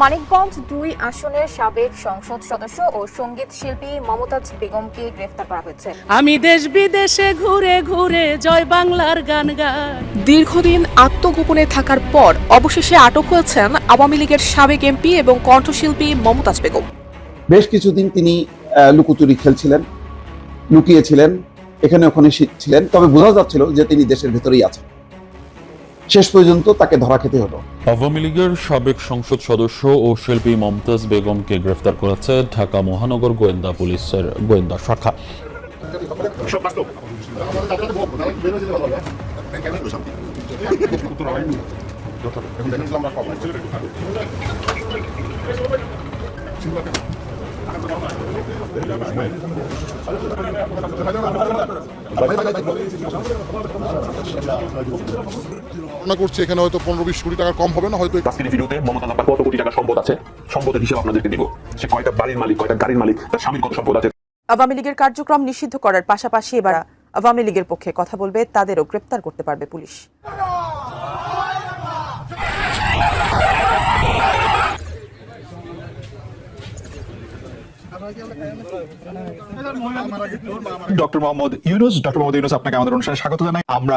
মানিকগঞ্জ দুই আসনের সাবেক সংসদ সদস্য ও সংগীত শিল্পী মমতাজ বেগমকে গ্রেফতার করা হয়েছে। আমি দেশ বিদেশে ঘুরে ঘুরে জয় বাংলার গান গাই। দীর্ঘদিন আত্মগোপনে থাকার পর অবশেষে আটক হয়েছেন আওয়ামী লীগের সাবেক এমপি এবং কণ্ঠশিল্পী মমতাজ বেগম। বেশ কিছুদিন তিনি লুকোচুরি খেলছিলেন লুকিয়েছিলেন এখানে ওখানে ছিলেন তবে বোঝা যাচ্ছিল যে তিনি দেশের ভেতরেই আছেন। শেষ পর্যন্ত তাকে ধরা খেতে হলো। আওয়ামী লীগের সাবেক সংসদ সদস্য ও শিল্পী মমতাজ বেগমকে গ্রেফতার করেছে ঢাকা মহানগর গোয়েন্দা পুলিশের গোয়েন্দা শাখা। করছি এখানে হয়তো পনেরো বিশ কোটি টাকা কম হবে না হয়তো আজকের ভিডিওতে মমতা কত কোটি টাকা সম্পদ আছে? সম্পদের হিসাব আপনাদেরকে দিব সে কয়টা বাড়ির মালিক কয়টা গাড়ির মালিক তার স্বামীর কত সম্পদ আছে? আওয়ামী লীগের কার্যক্রম নিষিদ্ধ করার পাশাপাশি এবার আওয়ামী লীগের পক্ষে কথা বলবে তাদেরও গ্রেপ্তার করতে পারবে পুলিশ। ডক্টর মোহাম্মদ ইউনুস ডক্টর মোহাম্মদ ইউনুস আপনাকে আমাদের অনুষ্ঠানে স্বাগত জানাই। আমরা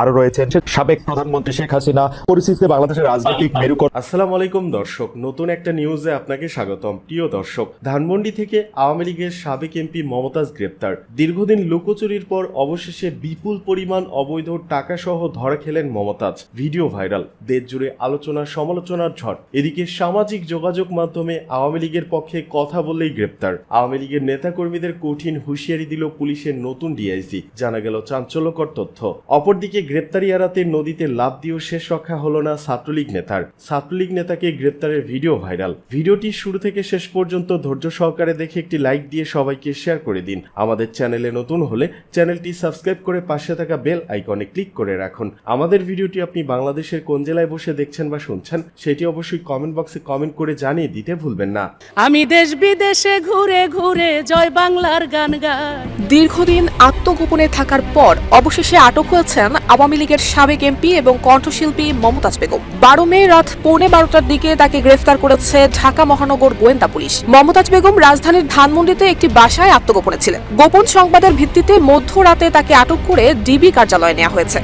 আরও রয়েছেন সাবেক প্রধানমন্ত্রী শেখ হাসিনা। পরিস্থিতিতে বাংলাদেশের রাজনৈতিক মেরুকরণ আসসালামু আলাইকুম দর্শক নতুন একটা নিউজে আপনাকে স্বাগতম। প্রিয় দর্শক ধানমন্ডি থেকে আওয়ামী লীগের সাবেক এমপি মমতাজ গ্রেপ্তার। দীর্ঘদিন লুকোচুরির পর অবশেষে বিপুল পরিমাণ অবৈধ টাকা সহ ধরা খেলেন মমতাজ। ভিডিও ভাইরাল দেশ জুড়ে আলোচনা সমালোচনার ঝড়। এদিকে সামাজিক যোগাযোগ মাধ্যমে আওয়ামী লীগের পক্ষে কথা বললেই গ্রেপ্তার। আওয়ামী লীগের নেতাকর্মীদের কঠিন হুঁশিয়ারি দিল পুলিশের নতুন ডিআইজি। জানা গেল চাঞ্চল্যকর তথ্য। অপরদিকে গ্রেপ্তারি এড়াতে নদীতে লাভ দিয়েও শেষ রক্ষা হলো না ছাত্রলীগ নেতার। ছাত্রলীগ নেতাকে গ্রেপ্তারের ভিডিও ভাইরাল। ভিডিওটি শুরু থেকে শেষ পর্যন্ত ধৈর্য সহকারে দেখে একটি লাইক দিয়ে সবাইকে শেয়ার করে দিন। আমাদের চ্যানেলে নতুন হলে চ্যানেলটি সাবস্ক্রাইব করে পাশে থাকা বেল আইকনে ক্লিক করে রাখুন। আমাদের ভিডিওটি আপনি বাংলাদেশের কোন জেলায় বসে দেখছেন বা শুনছেন, সেটি অবশ্যই কমেন্ট বক্সে কমেন্ট করে জানিয়ে দিতে ভুলবেন না। আমি দেশ বিদেশে ঘুরে ঘুরে জয় বাংলার গান গাই। দীর্ঘদিন আত্মগোপনে থাকার পর অবশেষে আটক হয়েছেন আওয়ামী লীগের সাবেক এমপি এবং কণ্ঠশিল্পী মমতাজ বেগম। বারো মে রাত পৌনে বারোটার দিকে তাকে গ্রেফতার করেছে ঢাকা মহানগর গোয়েন্দা পুলিশ। মমতাজ বেগম রাজধানীর ধানমন্ডিতে একটি বাসায় আত্মগোপনে ছিলেন। গোপন সংবাদের ভিত্তিতে মধ্যরাতে তাকে আটক করে ডিবি কার্যালয়ে নেওয়া হয়েছে।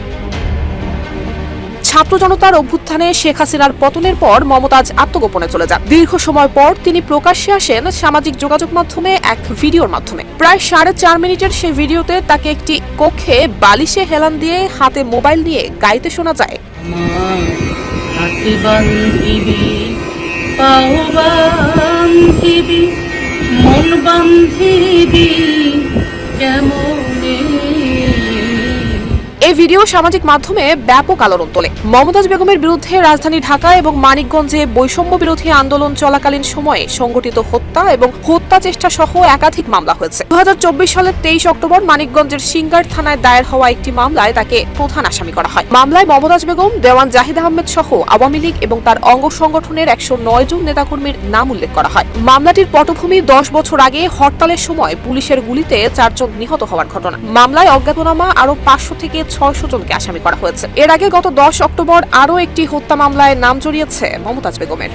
ছাত্র জনতার অভ্যুত্থানে শেখ হাসিনার পতনের পর মমতাজ আত্মগোপনে চলে যান। দীর্ঘ সময় পর তিনি প্রকাশ্যে আসেন সামাজিক যোগাযোগ মাধ্যমে এক ভিডিওর মাধ্যমে। প্রায় সাড়ে চার মিনিটের সেই ভিডিওতে তাকে একটি কক্ষে বালিশে হেলান দিয়ে হাতে মোবাইল নিয়ে গাইতে শোনা যায়। মন কেমনে এই ভিডিও সামাজিক মাধ্যমে ব্যাপক আলোড়ন তোলে। মমতাজ বেগমের বিরুদ্ধে রাজধানী ঢাকা এবং মানিকগঞ্জে বৈষম্য বিরোধী আন্দোলন চলাকালীন সময়ে সংগঠিত হত্যা এবং হত্যা চেষ্টা সহ একাধিক মামলা হয়েছে। দু সালের তেইশ অক্টোবর মানিকগঞ্জের সিঙ্গার থানায় দায়ের হওয়া একটি মামলায় তাকে প্রধান আসামি করা হয়। মামলায় মমতাজ বেগম, দেওয়ান জাহিদ আহমেদ সহ আওয়ামী লীগ এবং তার অঙ্গ সংগঠনের একশো নয় জন নেতাকর্মীর নাম উল্লেখ করা হয়। মামলাটির পটভূমি দশ বছর আগে হরতালের সময় পুলিশের গুলিতে চারজন নিহত হওয়ার ঘটনা। মামলায় অজ্ঞাতনামা আরও পাঁচশো থেকে ছয়শো জনকে আসামি করা হয়েছে। এর আগে গত দশ অক্টোবর আরও একটি হত্যা মামলায় নাম জড়িয়েছে মমতাজ বেগমের।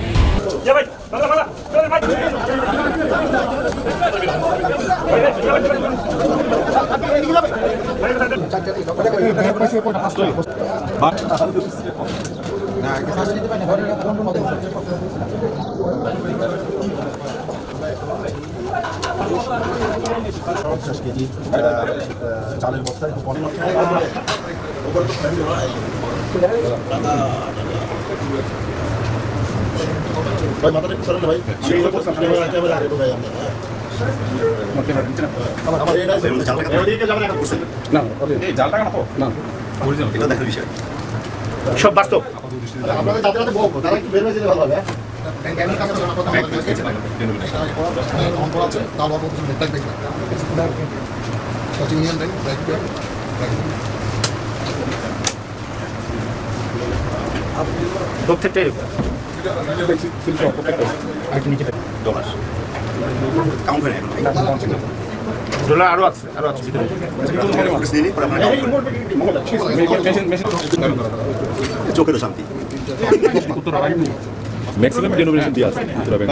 পঞ্চাশ কেজি চালের বস্তা একটু পণ্য ভাই মাথাটা একটু ভাই সেই রকম সামনে ভাই আমরা জালটা কাটা তো না এটা দেখার বিষয় সব বাস্তব। প্রত্যেকটাই ডলার আরও আছে আরও আছে চোখেরও শান্তি। ম্যাক্সিমাম ডেনোমিনেশন দিয়ে আছে উত্তরা ব্যাংক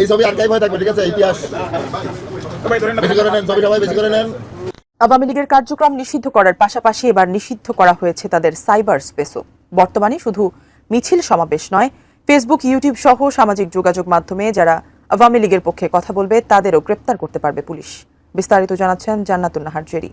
এই ছবি আর্কাইভ হয়ে থাকবে, ঠিক আছে? ইতিহাস। বেশি করে নেন, ছবিটা ভাই, বেশি করে নেন। আওয়ামী লীগের কার্যক্রম নিষিদ্ধ করার পাশাপাশি এবার নিষিদ্ধ করা হয়েছে তাদের সাইবার স্পেসও। বর্তমানে শুধু মিছিল সমাবেশ নয় ফেসবুক ইউটিউব সহ সামাজিক যোগাযোগ মাধ্যমে যারা আওয়ামী লীগের পক্ষে কথা বলবে, তাদেরও গ্রেপ্তার করতে পারবে পুলিশ। বিস্তারিত জানাচ্ছেন জান্নাতুল নাহার জেরি।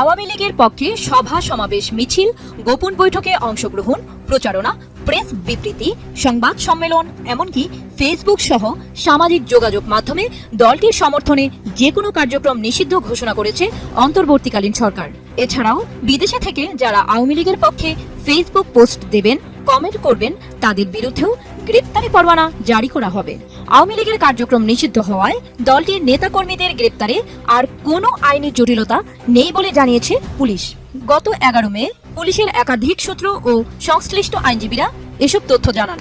আওয়ামী লীগের পক্ষে সভা, সমাবেশ, মিছিল, গোপন বৈঠকে অংশগ্রহণ, প্রচারণা প্রেস বিবৃতি, সংবাদ সম্মেলন, এমনকি ফেসবুক সহ সামাজিক যোগাযোগ মাধ্যমে দলটির সমর্থনে যে কোনো কার্যক্রম নিষিদ্ধ ঘোষণা করেছে অন্তর্বর্তীকালীন সরকার। এছাড়াও বিদেশে থেকে যারা আওয়ামী লীগের পক্ষে ফেসবুক পোস্ট দেবেন কমেন্ট করবেন, তাদের বিরুদ্ধেও গ্রেপ্তারি পরোয়ানা জারি করা হবে। আওয়ামী লীগের কার্যক্রম নিষিদ্ধ হওয়ায় দলটির নেতাকর্মীদের গ্রেপ্তারে আর কোনো আইনি জটিলতা নেই বলে জানিয়েছে পুলিশ। গত এগারো মে পুলিশের একাধিক সূত্র ও সংশ্লিষ্ট আইনজীবীরা এসব তথ্য জানান।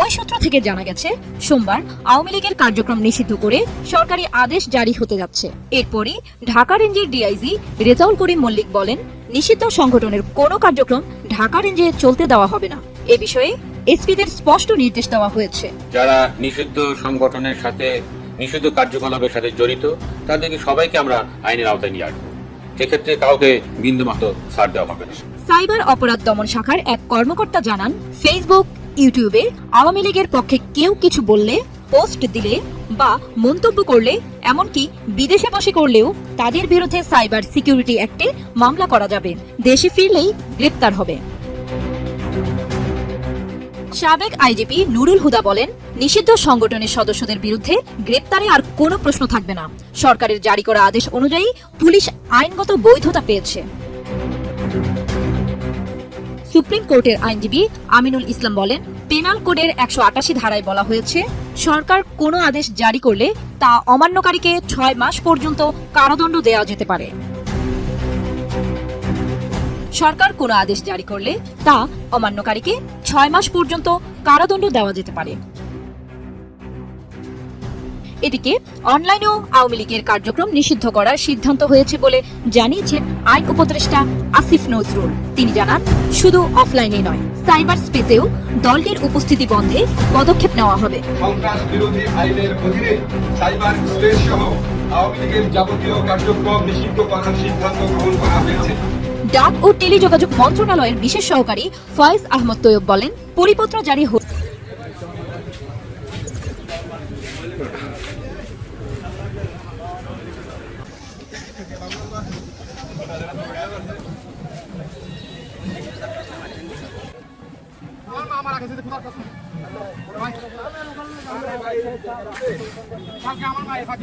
ওই সূত্র থেকে জানা গেছে, সোমবার আওয়ামী লীগের কার্যক্রম নিষিদ্ধ করে সরকারি আদেশ জারি হতে যাচ্ছে। এরপরই ঢাকা রেঞ্জের ডিআইজি রেজাউল করিম মল্লিক বলেন, নিষিদ্ধ সংগঠনের কোনো কার্যক্রম ঢাকা রেঞ্জে চলতে দেওয়া হবে না। এ বিষয়ে এসপিদের স্পষ্ট নির্দেশ দেওয়া হয়েছে। যারা নিষিদ্ধ সংগঠনের সাথে নিষিদ্ধ কার্যকলাপের সাথে জড়িত, তাদেরকে সবাইকে আমরা আইনের আওতায় নিয়ে আসব। সেক্ষেত্রে কাউকে বিন্দুমাত্র ছাড় দেওয়া হবে না। সাইবার অপরাধ দমন শাখার এক কর্মকর্তা জানান, ফেসবুক, ইউটিউবে আওয়ামী লীগের পক্ষে কেউ কিছু বললে, পোস্ট দিলে বা মন্তব্য করলে, এমনকি বিদেশে বসে করলেও তাদের বিরুদ্ধে সাইবার সিকিউরিটি অ্যাক্টে মামলা করা যাবে। দেশে ফিরলেই গ্রেপ্তার হবে। সাবেক আইজিপি নুরুল হুদা বলেন, নিষিদ্ধ সংগঠনের সদস্যদের বিরুদ্ধে গ্রেপ্তারে আর কোনো প্রশ্ন থাকবে না। সরকারের জারি করা আদেশ অনুযায়ী পুলিশ আইনগত বৈধতা পেয়েছে। সুপ্রিম কোর্টের আইনজীবী আমিনুল ইসলাম বলেন, পেনাল কোডের একশো আটাশি ধারায় বলা হয়েছে, সরকার কোনো আদেশ জারি করলে তা অমান্যকারীকে ছয় মাস পর্যন্ত কারাদণ্ড দেওয়া যেতে পারে। সরকার কোনো আদেশ জারি করলে তা অমান্যকারীকে ছয় মাস পর্যন্ত কারাদণ্ড দেওয়া যেতে পারে। এদিকে অনলাইনেও আওয়ামী লীগের কার্যক্রম নিষিদ্ধ করার সিদ্ধান্ত হয়েছে বলে জানিয়েছেন আইন উপদেষ্টা আসিফ নজরুল। তিনি জানান, শুধু অফলাইনে নয়, সাইবার স্পেসেও দলটির উপস্থিতি বন্ধে পদক্ষেপ নেওয়া হবে। সন্ত্রাস বিরোধী আইনের অধীনে সাইবার স্পেস সহ আওয়ামী লীগের যাবতীয় কার্যক্রম নিষিদ্ধ করার সিদ্ধান্ত গ্রহণ করা হয়েছে। ডাক ও টেলিযোগাযোগ মন্ত্রণালয়ের বিশেষ সহকারী ফয়েজ আহমদ তৈয়ব বলেন পরিপত্র জারি আমার মায়ের কাছে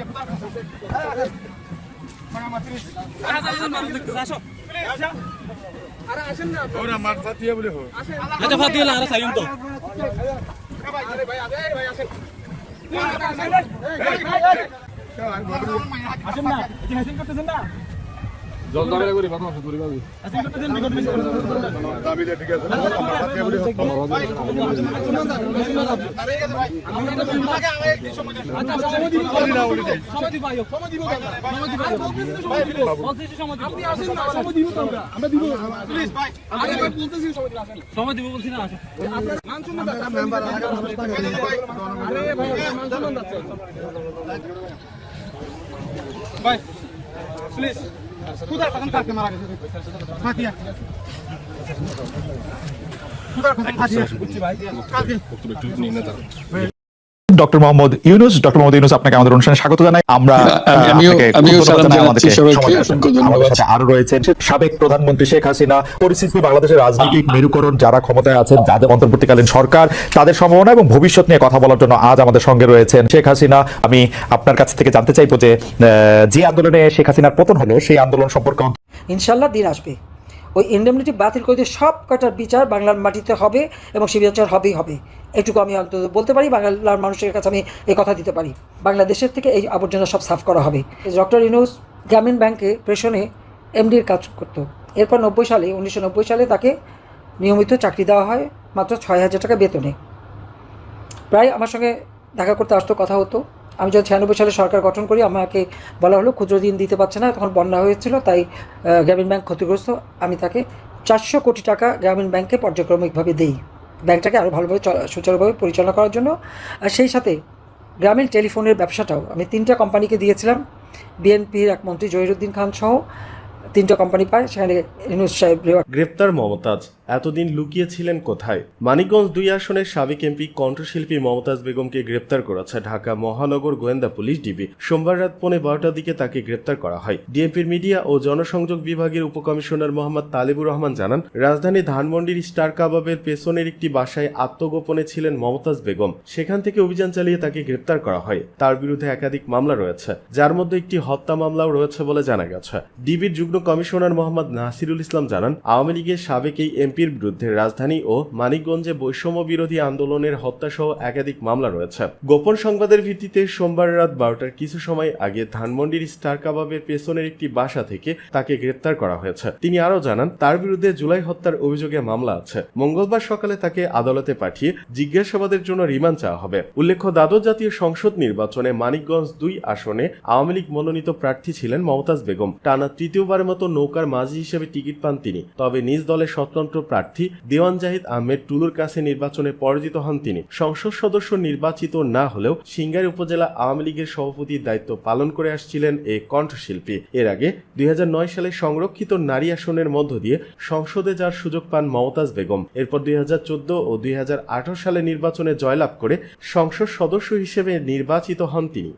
আচ্ছা ফাতিয়া আর সাইম তো। আসেন না করতেছেন না? সময় দিব বলছি না ভাই প্লিজ হচ্ছে ডক্টর মোহাম্মদ ইউনুস ডক্টর মোহাম্মদ ইউনুস আপনাকে আমাদের অনুষ্ঠানে স্বাগত জানাই। আমরা আরও রয়েছেন সাবেক প্রধানমন্ত্রী শেখ হাসিনা। পরিস্থিতি বাংলাদেশের রাজনৈতিক মেরুকরণ যারা ক্ষমতায় আছেন যাদের অন্তর্বর্তীকালীন সরকার তাদের সম্ভাবনা এবং ভবিষ্যৎ নিয়ে কথা বলার জন্য আজ আমাদের সঙ্গে রয়েছেন শেখ হাসিনা। আমি আপনার কাছ থেকে জানতে চাইব যে আহ, যে আন্দোলনে শেখ হাসিনার পতন হলো সেই আন্দোলন সম্পর্কে ইনশাল্লাহ দিন আসবে। ওই ইন্ডেমনিটি বাতিল করে সব কটার বিচার বাংলার মাটিতে হবে এবং সে বিচার হবেই হবে। এটুকু আমি অন্তত বলতে পারি, বাংলার মানুষের কাছে আমি এই কথা দিতে পারি। বাংলাদেশের থেকে এই আবর্জনা সব সাফ করা হবে। ডক্টর ইনুস গ্রামীণ ব্যাংকে প্রেশনে এমডির কাজ করতো। এরপর নব্বই সালে, উনিশশো নব্বই সালে তাকে নিয়মিত চাকরি দেওয়া হয়, মাত্র ছয় হাজার টাকা বেতনে। প্রায় আমার সঙ্গে দেখা করতে আসতো, কথা হতো। আমি যখন ছিয়ানব্বই সালে সরকার গঠন করি, আমাকে বলা হলো ক্ষুদ্র ঋণ দিতে পারছে না, তখন বন্যা হয়েছিল, তাই গ্রামীণ ব্যাংক ক্ষতিগ্রস্ত। আমি তাকে চারশো কোটি টাকা গ্রামীণ ব্যাংকে পর্যায়ক্রমিকভাবে দেই, ব্যাংকটাকে আরও ভালোভাবে সুচারুভাবে পরিচালনা করার জন্য। আর সেই সাথে গ্রামীণ টেলিফোনের ব্যবসাটাও, আমি তিনটা কোম্পানিকে দিয়েছিলাম, বিএনপির এক মন্ত্রী জহিরুদ্দিন খান সহ, তিনটা কোম্পানি পায়, সেখানে গ্রেপ্তার মমতাজ। এতদিন লুকিয়ে ছিলেন কোথায়? মানিকগঞ্জ দুই আসনের সাবেক এমপি, কণ্ঠশিল্পী মমতাজ বেগমকে গ্রেপ্তার করেছে ঢাকা মহানগর গোয়েন্দা পুলিশ ডিবি। সোমবার রাত পৌনে বারোটার দিকে তাকে গ্রেপ্তার করা হয়। ডিএমপির মিডিয়া ও জনসংযোগ বিভাগের উপকমিশনার মোহাম্মদ তালিবুর রহমান জানান, রাজধানী ধানমন্ডির স্টার কাবাবের পেছনের একটি বাসায় আত্মগোপনে ছিলেন মমতাজ বেগম। সেখান থেকে অভিযান চালিয়ে তাকে গ্রেপ্তার করা হয়। তার বিরুদ্ধে একাধিক মামলা রয়েছে, যার মধ্যে একটি হত্যা মামলাও রয়েছে বলে জানা গেছে। ডিবির যুগ্ম কমিশনার মোহাম্মদ নাসিরুল ইসলাম জানান, আওয়ামী লীগের সাবেক এই এমপির বিরুদ্ধে রাজধানী ও মানিকগঞ্জে বৈষম্য বিরোধী আন্দোলনের হত্যাসহ একাধিক মামলা রয়েছে। গোপন সংবাদের ভিত্তিতে সোমবার রাত বারোটার কিছু সময় আগে ধানমন্ডির স্টার কাবাবের পেছনের একটি বাসা থেকে তাকে গ্রেপ্তার করা হয়েছে। তিনি আরও জানান, তার বিরুদ্ধে জুলাই হত্যার অভিযোগে মামলা আছে। মঙ্গলবার সকালে তাকে আদালতে পাঠিয়ে জিজ্ঞাসাবাদের জন্য রিমান্ড চাওয়া হবে। উল্লেখ্য, দ্বাদশ জাতীয় সংসদ নির্বাচনে মানিকগঞ্জ দুই আসনে আওয়ামী লীগ মনোনীত প্রার্থী ছিলেন মমতাজ বেগম। টানা তৃতীয়বারের মতো নৌকার মাঝি হিসেবে টিকিট পান তিনি। তবে নিজ দলের স্বতন্ত্র প্রার্থী দেওয়ান জাহিদ আহমেদ টুলুর কাছে নির্বাচনে পরাজিত হন তিনি। সংসদ সদস্য নির্বাচিত না হলেও সিঙ্গাইর উপজেলা আওয়ামী লীগের সভাপতির দায়িত্ব পালন করে আসছিলেন এই কণ্ঠশিল্পী। এর আগে দুই হাজার নয় সালে সংরক্ষিত নারী আসনের মধ্য দিয়ে সংসদে যাওয়ার সুযোগ পান মমতাজ বেগম। এরপর দুই হাজার চোদ্দ ও দুই হাজার আঠেরো সালে নির্বাচনে জয়লাভ করে সংসদ সদস্য হিসেবে নির্বাচিত হন তিনি।